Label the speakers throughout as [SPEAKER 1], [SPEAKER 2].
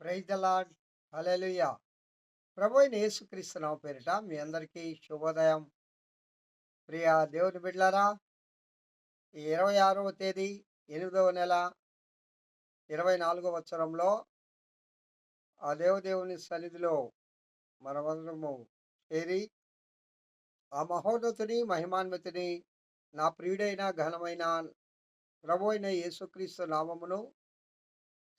[SPEAKER 1] Praise the lord. ప్రభు యేసుక్రీస్తు నామ పేరిట మీ అందరికీ శుభోదయం. ప్రియ దేవుని బిడ్లారా ఇరవై ఆరవ తేదీ ఎనిమిదవ నెల ఇరవై నాలుగవ వచ్చరంలో ఆ దేవదేవుని సన్నిధిలో మనమందరము చేరి ఆ మహోన్నతుని మహిమాన్వితుని నా ప్రియుడైన ఘనమైన ప్రభు అయిన యేసుక్రీస్తు నామమును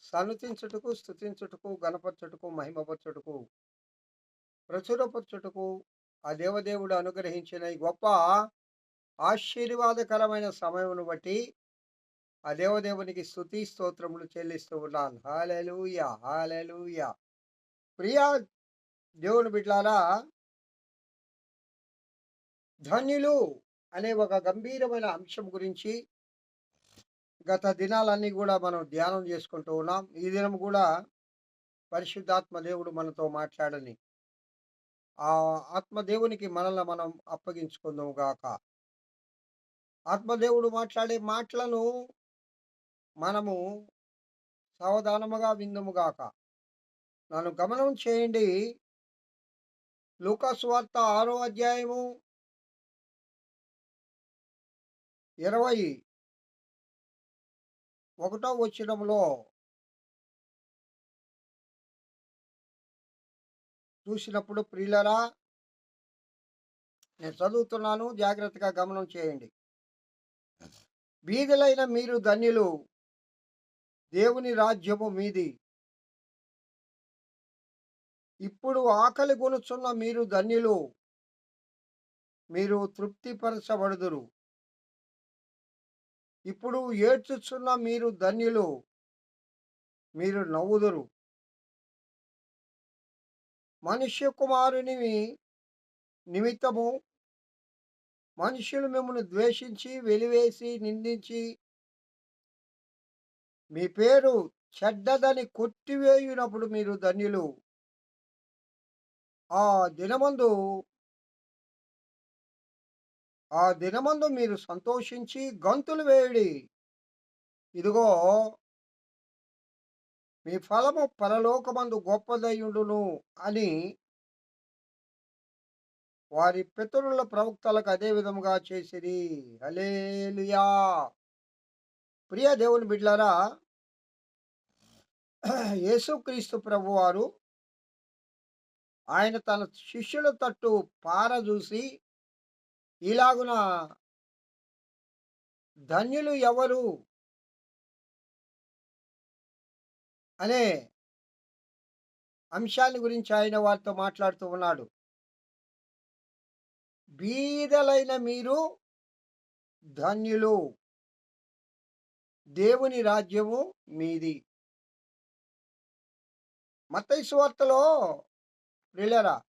[SPEAKER 1] సన్నతించుటకు స్థుతించుటకు గణపరచుటకు మహిమపరచుటకు ప్రచురపరచుటకు ఆ దేవదేవుడు అనుగ్రహించిన ఈ గొప్ప ఆశీర్వాదకరమైన సమయమును బట్టి ఆ దేవదేవునికి స్థుతి స్తోత్రములు చెల్లిస్తూ ఉన్నాను. Hallelujah hallelujah. ప్రియా దేవుని బిడ్లారా ధన్యులు అనే ఒక గంభీరమైన అంశం గురించి గత దినాలన్నీ కూడా మనం ధ్యానం చేసుకుంటూ ఉన్నాం. ఈ దినం కూడా పరిశుద్ధాత్మ దేవుడు మనతో మాట్లాడని. ఆ ఆత్మదేవునికి మనల్ని మనం అప్పగించుకుందాము గాక. ఆత్మదేవుడు మాట్లాడే మాటలను మనము సావధానముగా విందుముగాక నన్ను గమనం చేయండి. లూకాసు వార్త ఆరో అధ్యాయము ఇరవై ఒకటో వచ్చినంలో చూసినప్పుడు ప్రియులరా నేను చదువుతున్నాను జాగ్రత్తగా గమనం చేయండి. బీదలైన మీరు ధన్యులు దేవుని రాజ్యము మీది. ఇప్పుడు ఆకలి కొనుచున్న మీరు ధన్యులు మీరు తృప్తిపరచబడుదురు. ఇప్పుడు ఏడ్చుచున్న మీరు ధన్యులు. మీరు నవ్వుదురు. మనుష్య కుమారుని నిమిత్తము మనుషులు మిమ్మల్ని ద్వేషించి వెలివేసి నిందించి మీ పేరు చెడ్డదని కొట్టివేయునప్పుడు మీరు ధన్యులు. ఆ దినమందు ఆ దినమందు మీరు సంతోషించి గంతులు వేయడి. ఇదిగో మీ ఫలము పరలోకమందు గొప్పదయుడును అని వారి పితరుల ప్రవక్తలకు అదే విధముగా చేసిరి. హలేలుయా ప్రియ దేవుని బిడ్లారా యేసుక్రీస్తు ప్రభువారు ఆయన తన శిష్యుల తట్టు పార చూసి ఇలాగున? ధన్యులు ఎవరు? అనే అంశాన్ని గురించి ఆయన వారితో మాట్లాడుతూ ఉన్నాడు. బీదలైన మీరు ధన్యులు. దేవుని రాజ్యము మీది. మత్తయి వార్తలో ప్రియులరా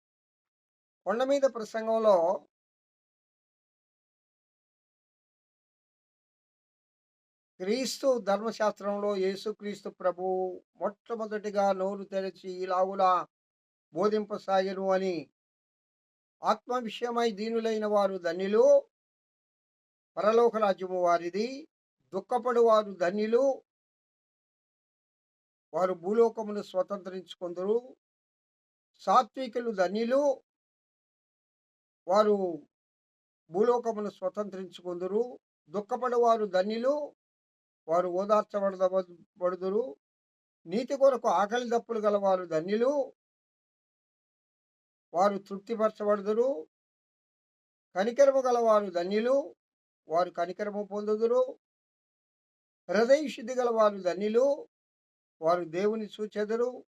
[SPEAKER 1] కొండ మీద ప్రసంగంలో క్రీస్తు ధర్మశాస్త్రంలో యేసుక్రీస్తు ప్రభు మొట్టమొదటిగా నోరు తెరిచి ఇలాగులా బోధింపసాగను అని ఆత్మ విషయమై దీనులైన వారు ధన్యులు. పరలోక రాజ్యము వారిది. దుఃఖపడు వారు ధన్యులు. వారు భూలోకమును స్వతంత్రించుకుందరు. సాత్వికులు ధన్యులు. వారు భూలోకమును స్వతంత్రించుకుందరు. దుఃఖపడవారు ధన్యులు. వారు ఓదార్చబడబడుదురు. నీతి కొరకు ఆకలి దప్పులు గలవారు ధన్యులు. వారు తృప్తిపరచబడుదురు. కనికరము గలవారు ధన్యులు. వారు కనికరము పొందుదురు. హృదయ శుద్ధి గలవారు ధన్యులు. వారు దేవుని సూచెదరు.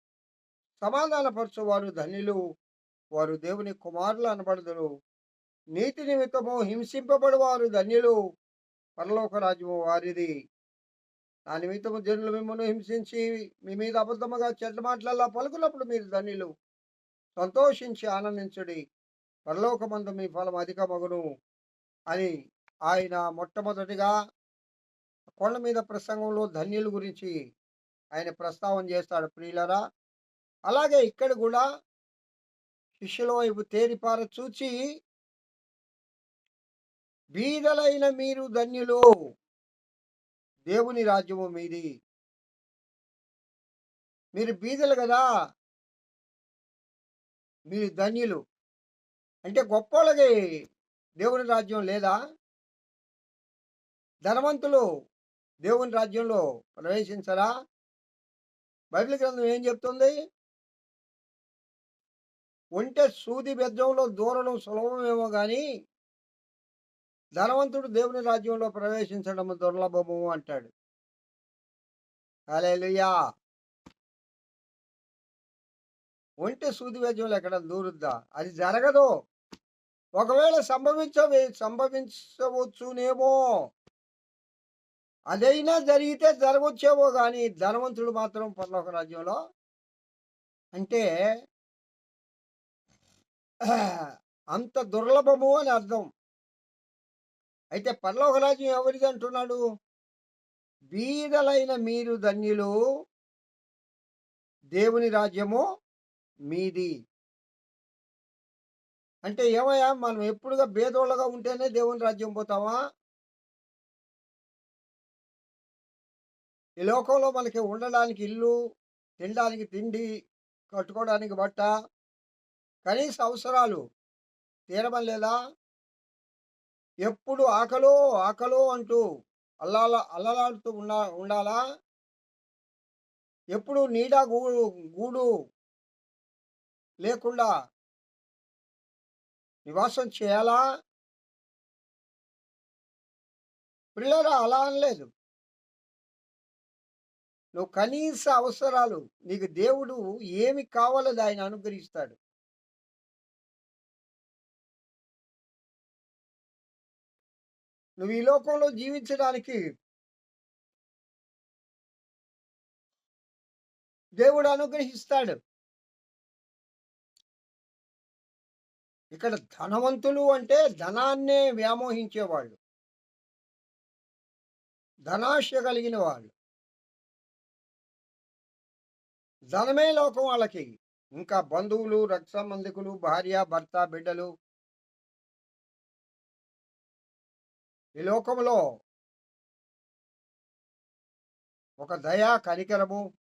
[SPEAKER 1] సమాధానపరచువారు ధన్యులు. వారు దేవుని కుమారులు అనబడుదురు. నీతి నిమిత్తము హింసింపబడువారు ధన్యులు. పరలోక రాజ్యము వారిది. నా నిమిత్తము జనులు మిమ్మల్ని హింసించి మీ మీద అబద్ధముగా చెడ్డ మాటలలో పలుకున్నప్పుడు మీరు ధన్యులు. సంతోషించి ఆనందించుడి. పరలోకమందు మీ ఫలం అధికమగును అని ఆయన మొట్టమొదటిగా కొండ మీద ప్రసంగంలో ధన్యుల గురించి ఆయన ప్రస్తావన చేస్తాడు ప్రియులరా. అలాగే ఇక్కడ కూడా శిష్యుల వైపు తేరిపార చూచి బీదలైన మీరు ధన్యులు దేవుని రాజ్యము మీది. మీరు బీదలు కదా? మీరు ధన్యులు. అంటే గొప్పోళ్ళకి దేవుని రాజ్యం లేదా? ధనవంతులు దేవుని రాజ్యంలో ప్రవేశించరా? బైబిల్ గ్రంథం ఏం చెప్తుంది? ఒంటె సూది బెద్దంలో దూరడం సులభమేమో కానీ ధనవంతుడు దేవుని రాజ్యంలో ప్రవేశించడం దుర్లభము అంటాడు. హల్లెలూయా! ఒంటి సూది బెజ్జంలో ఎక్కడ దూరుద్దా? అది జరగదు. ఒకవేళ సంభవించవే సంభవించవచ్చునేమో. అదైనా జరిగితే జరగవచ్చేమో కానీ ధనవంతుడు మాత్రం పర్లోక రాజ్యంలో అంటే అంత దుర్లభము అని అర్థం. అయితే పరలోక రాజ్యం ఎవరిది అంటున్నాడు? బీదలైన మీరు ధన్యులు దేవుని రాజ్యము మీది. అంటే ఏమయ్యా మనం ఎప్పుడుగా బేదోళ్ళగా ఉంటేనే దేవుని రాజ్యం పోతామా? ఈ లోకంలో మనకి ఉండడానికి ఇల్లు తినడానికి తిండి కట్టుకోవడానికి బట్ట కనీస అవసరాలు తీరమని లేదా? ఎప్పుడు ఆకలో ఆకలో అంటూ అల్లాల అల్లలాడుతూ ఉండా ఉండాలా? ఎప్పుడు నీడ గూడు గూడు లేకుండా నివాసం చేయాలా? పిల్లరా అలా అనలేదు. నువ్వు కనీస అవసరాలు నీకు దేవుడు ఏమి కావాలో ఆయన అనుగ్రహిస్తాడు. నువ్వు ఈ లోకంలో జీవించడానికి దేవుడు అనుగ్రహిస్తాడు. ఇక్కడ ధనవంతులు అంటే ధనాన్నే వ్యామోహించేవాళ్ళు. ధనాశ కలిగిన వాళ్ళు. ధనమే లోకం వాళ్ళకి. ఇంకా బంధువులు రక్త సంబంధికులు భార్య భర్త బిడ్డలు ఈ లోకంలో ఒక దయా కనికరము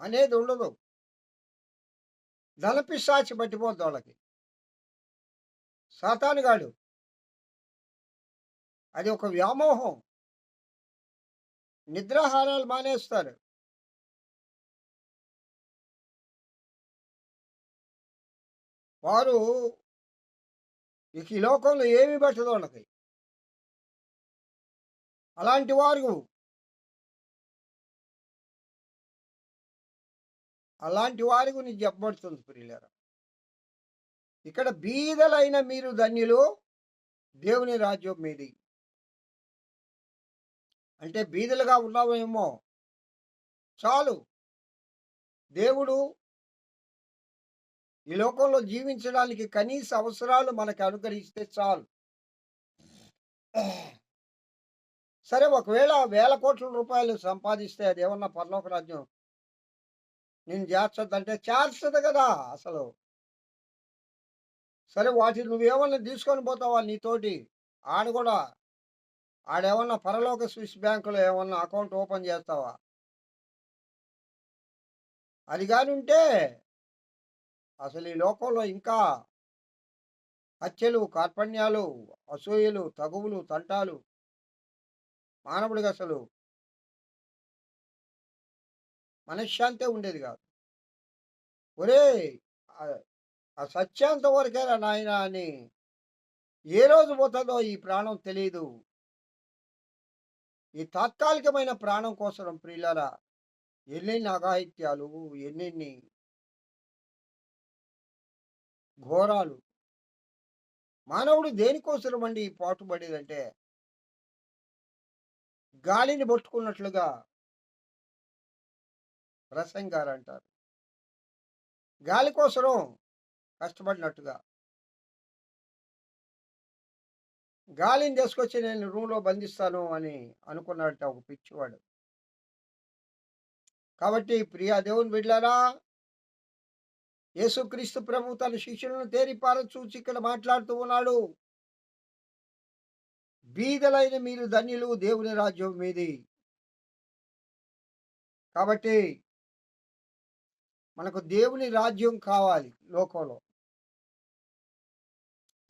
[SPEAKER 1] అనేది ఉండదు. ధనపిశాచి పట్టిపోద్ది వాళ్ళకి. సాతానుగాడు అది ఒక వ్యామోహం. నిద్రాహారాలు మానేస్తారు. వారు ఈ లోకంలో ఏమి పట్టదు వాళ్ళకి. అలాంటి వారు. అలాంటి వారి గురించి చెప్పబడుతుంది ప్రియులరా. ఇక్కడ బీదలైన మీరు ధన్యులు దేవుని రాజ్యం మీది. అంటే బీదలుగా ఉన్నావేమో. చాలు. దేవుడు ఈ లోకంలో జీవించడానికి కనీస అవసరాలు మనకు అనుకరిస్తే చాలు. సరే ఒకవేళ వేల కోట్ల రూపాయలు సంపాదిస్తే అది ఏమన్నా పరలోక రాజ్యం? నేను చేర్చొద్దంటే చేర్చదు కదా అసలు. సరే వాటిని నువ్వేమన్నా తీసుకొని పోతావా నీతోటి? ఆడ కూడా ఆడేమన్నా పరలోక స్విస్ బ్యాంకులో ఏమన్నా అకౌంట్ ఓపెన్ చేస్తావా? అది కాని ఉంటే అసలు ఈ లోకంలో ఇంకా హత్యలు కార్పణ్యాలు అసూయలు తగువులు తంటాలు మానవుడికి అసలు మనశ్శాంతే ఉండేది కాదు. ఒరే ఆ- సత్యాంత వరకేరా నాయన అని ఏ రోజు పోతుందో ఈ ప్రాణం తెలియదు ఈ తాత్కాలికమైన ప్రాణం కోసం ప్రియులరా ఎన్నెన్ని అఘాయిత్యాలు ఎన్నెన్ని ఘోరాలు. మానవుడు దేనికోసం అండి ఈ పాటుపడేదంటే గాలిని పట్టుకున్నట్లుగా రసం గారు అంటారు గాలి కోసం కష్టపడినట్టుగా. గాలిని తీసుకొచ్చి నేను రూమ్లో బంధిస్తాను అని అనుకున్నాడట ఒక పిచ్చివాడు. కాబట్టి ప్రియా దేవుని బిడ్డారా యేసుక్రీస్తు ప్రభు తన శిష్యులను తేరిపారచూచి ఇక్కడ మాట్లాడుతూ ఉన్నాడు. బీదలైన మీరు ధన్యులు దేవుని రాజ్యం మీది. కాబట్టి మనకు దేవుని రాజ్యం కావాలి లోకంలో.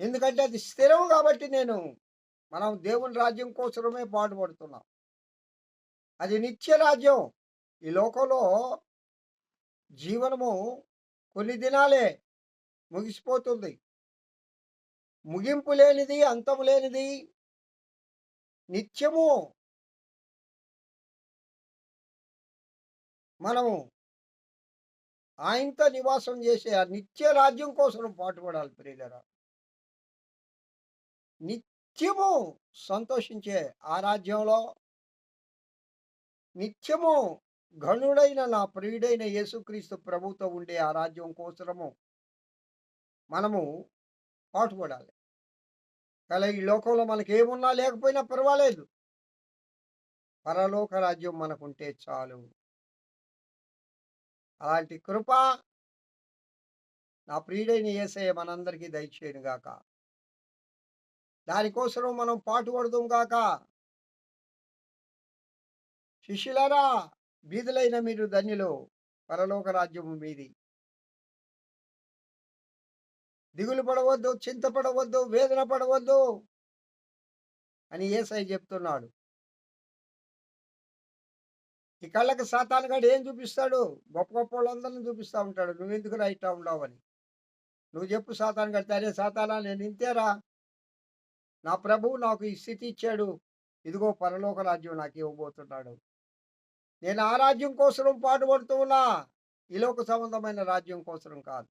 [SPEAKER 1] ఎందుకంటే అది స్థిరం కాబట్టి నేను మనం దేవుని రాజ్యం కోసమే పాటుపడుతున్నాం. అది నిత్య రాజ్యం. ఈ లోకంలో జీవనము కొన్ని దినాలే ముగిసిపోతుంది. ముగింపు లేనిది అంతము లేనిది నిత్యము మనము ఆయనతో నివాసం చేసే ఆ నిత్య రాజ్యం కోసం పాటుపడాలి ప్రియులరా. నిత్యము సంతోషించే ఆ రాజ్యంలో నిత్యము గణుడైన నా ప్రియుడైన యేసుక్రీస్తు ప్రభుతో ఉండే ఆ రాజ్యం కోసము మనము పాటుపడాలి. కానీ ఈ లోకంలో మనకి ఏమున్నా లేకపోయినా పర్వాలేదు. పరలోక రాజ్యం మనకుంటే చాలు. అలాంటి కృప నా ప్రియుడైన ఏసయ్య మనందరికీ దయచేయను గాక. దానికోసం మనం పాటుపడదాం గాక. శిష్యులారా బీదులైన మీరు ధన్యులు. పరలోక రాజ్యము మీది. దిగులు పడవద్దు చింతపడవద్దు వేదన పడవద్దు అని ఏసై చెప్తున్నాడు. ఈ కళ్ళకి సాతాను గడు ఏం చూపిస్తాడు? గొప్ప గొప్ప వాళ్ళందరినీ చూపిస్తా ఉంటాడు. నువ్వెందుకు రైటా ఉండవని నువ్వు చెప్పు సాతాను గడితే తరే సాతానా నేను ఇంతేరా. నా ప్రభువు నాకు ఈ స్థితి ఇచ్చాడు. ఇదిగో పరలోక రాజ్యం నాకు ఇవ్వబోతున్నాడు. నేను ఆ రాజ్యం కోసం పాటుపడుతూ ఉన్నా. ఈ లోక సంబంధమైన రాజ్యం కోసం కాదు.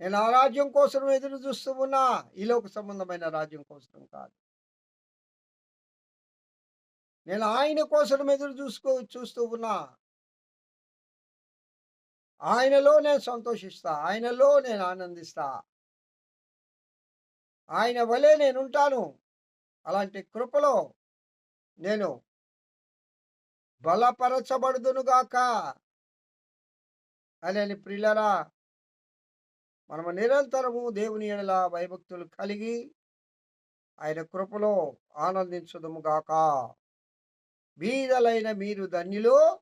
[SPEAKER 1] నేను ఆ రాజ్యం కోసం ఎదురు చూస్తూ ఉన్నా ఈ లోక సంబంధమైన రాజ్యం కోసం కాదు. నేను ఆయన కోసం ఎదురు చూసుకో చూస్తూ ఉన్నా. ఆయనలో నేను సంతోషిస్తా ఆయనలో నేను ఆనందిస్తా. ఆయన వలె నేను ఉంటాను. అలాంటి కృపలో నేను బలపరచబడుదునుగాక. అని ప్రిల్లరా మనము నిరంతరము దేవుని ఎడల భయభక్తులు కలిగి ఆయన కృపలో ఆనందించదము గాక. బీదలైన మీరు ధన్యులు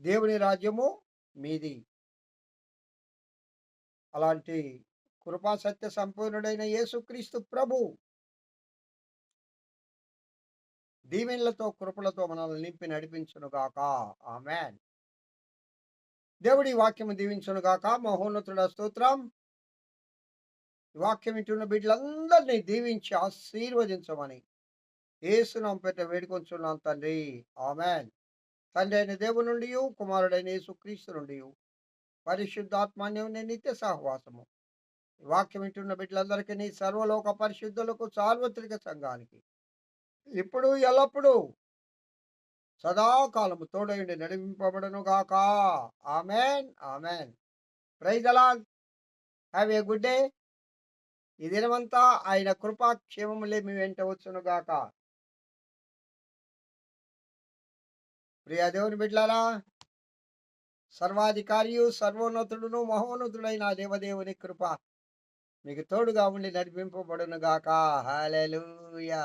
[SPEAKER 1] దేవుని రాజ్యము మీది. అలాంటి కృపా సత్య సంపూర్ణుడైన యేసుక్రీస్తు ప్రభు దీవెనలతో కృపలతో మనల్ని నింపి నడిపించును గాక. ఆమెన్. దేవుడి వాక్యము దీవించను గాక. మహోన్నతుడ స్తోత్రం. వాక్యం ఇంటున్న బిడ్డలందరినీ దీవించి ఆశీర్వదించమని ఏసునాం పెట్ట వేడుకొంచున్నాం తండ్రి. ఆమెన్. తండ్రి అయిన దేవుడి నుండి కుమారుడైన యేసుక్రీస్తు నుండి పరిశుద్ధాత్మాన్యం నిత్య సహవాసము. వాక్యం వింటున్న బిడ్డలందరికీ నీ సర్వలోక పరిశుద్ధులకు సార్వత్రిక సంఘానికి ఇప్పుడు ఎల్లప్పుడూ సదాకాలము తోడయుండి నడిపింపబడను గాక ఆమెన్. ఆమెన్ ప్రైజ్ అలా హ్యావ్ ఏ గుడ్ డే ఈ దినమంతా ఆయన కృపాక్షేమములే మీ వెంట వచ్చును గాక ప్రియ దేవుని బిడ్లారా సర్వాధికారియు సర్వోన్నతుడును మహోన్నతుడైన దేవదేవుని కృప మీకు తోడుగా ఉండి నడిపింపబడును గాక హాలెలూయా